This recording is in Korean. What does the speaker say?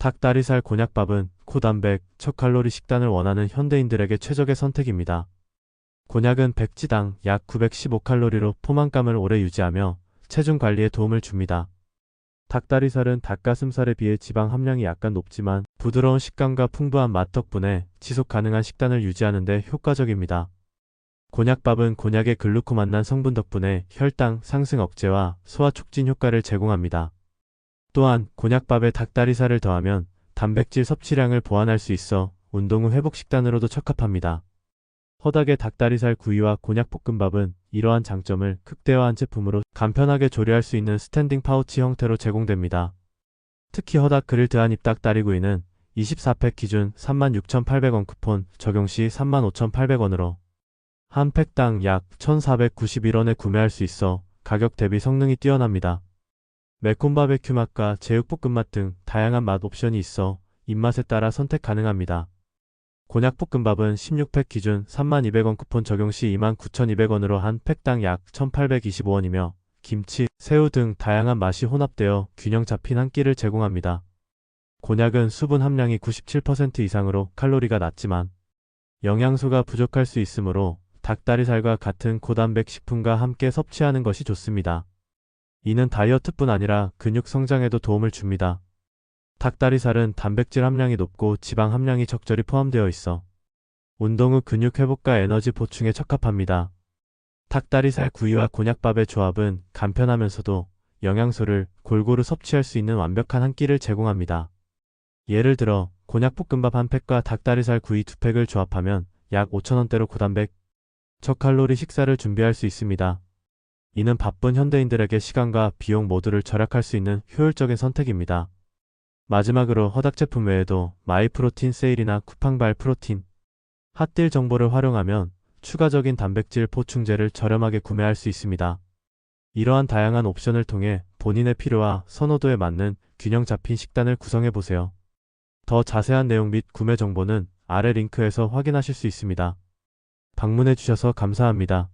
닭다리살 곤약밥은 고단백, 초칼로리 식단을 원하는 현대인들에게 최적의 선택입니다. 곤약은 백지당 약 915칼로리로 포만감을 오래 유지하며 체중 관리에 도움을 줍니다. 닭다리살은 닭가슴살에 비해 지방 함량이 약간 높지만 부드러운 식감과 풍부한 맛 덕분에 지속 가능한 식단을 유지하는 데 효과적입니다. 곤약밥은 곤약의 글루코 만난 성분 덕분에 혈당 상승 억제와 소화 촉진 효과를 제공합니다. 또한 곤약밥에 닭다리살을 더하면 단백질 섭취량을 보완할 수 있어 운동 후 회복 식단으로도 적합합니다. 허닥의 닭다리살 구이와 곤약볶음밥은 이러한 장점을 극대화한 제품으로 간편하게 조리할 수 있는 스탠딩 파우치 형태로 제공됩니다. 특히 허닥 그릴드한 입닭다리구이는 24팩 기준 36,800원 쿠폰 적용 시 35,800원으로 한 팩당 약 1,491원에 구매할 수 있어 가격 대비 성능이 뛰어납니다. 매콤 바베큐 맛과 제육볶음 맛 등 다양한 맛 옵션이 있어 입맛에 따라 선택 가능합니다. 곤약볶음밥은 16팩 기준 3200원 쿠폰 적용 시 29,200원으로 한 팩당 약 1,825원이며 김치, 새우 등 다양한 맛이 혼합되어 균형 잡힌 한 끼를 제공합니다. 곤약은 수분 함량이 97% 이상으로 칼로리가 낮지만 영양소가 부족할 수 있으므로 닭다리살과 같은 고단백 식품과 함께 섭취하는 것이 좋습니다. 이는 다이어트뿐 아니라 근육 성장에도 도움을 줍니다. 닭다리살은 단백질 함량이 높고 지방 함량이 적절히 포함되어 있어 운동 후 근육 회복과 에너지 보충에 적합합니다. 닭다리살 구이와 곤약밥의 조합은 간편하면서도 영양소를 골고루 섭취할 수 있는 완벽한 한 끼를 제공합니다. 예를 들어 곤약볶음밥 한 팩과 닭다리살 구이 두 팩을 조합하면 약 5천원대로 고단백, 저칼로리 식사를 준비할 수 있습니다. 이는 바쁜 현대인들에게 시간과 비용 모두를 절약할 수 있는 효율적인 선택입니다. 마지막으로 허닥 제품 외에도 마이프로틴 세일이나 쿠팡발 프로틴, 핫딜 정보를 활용하면 추가적인 단백질 보충제를 저렴하게 구매할 수 있습니다. 이러한 다양한 옵션을 통해 본인의 필요와 선호도에 맞는 균형 잡힌 식단을 구성해 보세요. 더 자세한 내용 및 구매 정보는 아래 링크에서 확인하실 수 있습니다. 방문해 주셔서 감사합니다.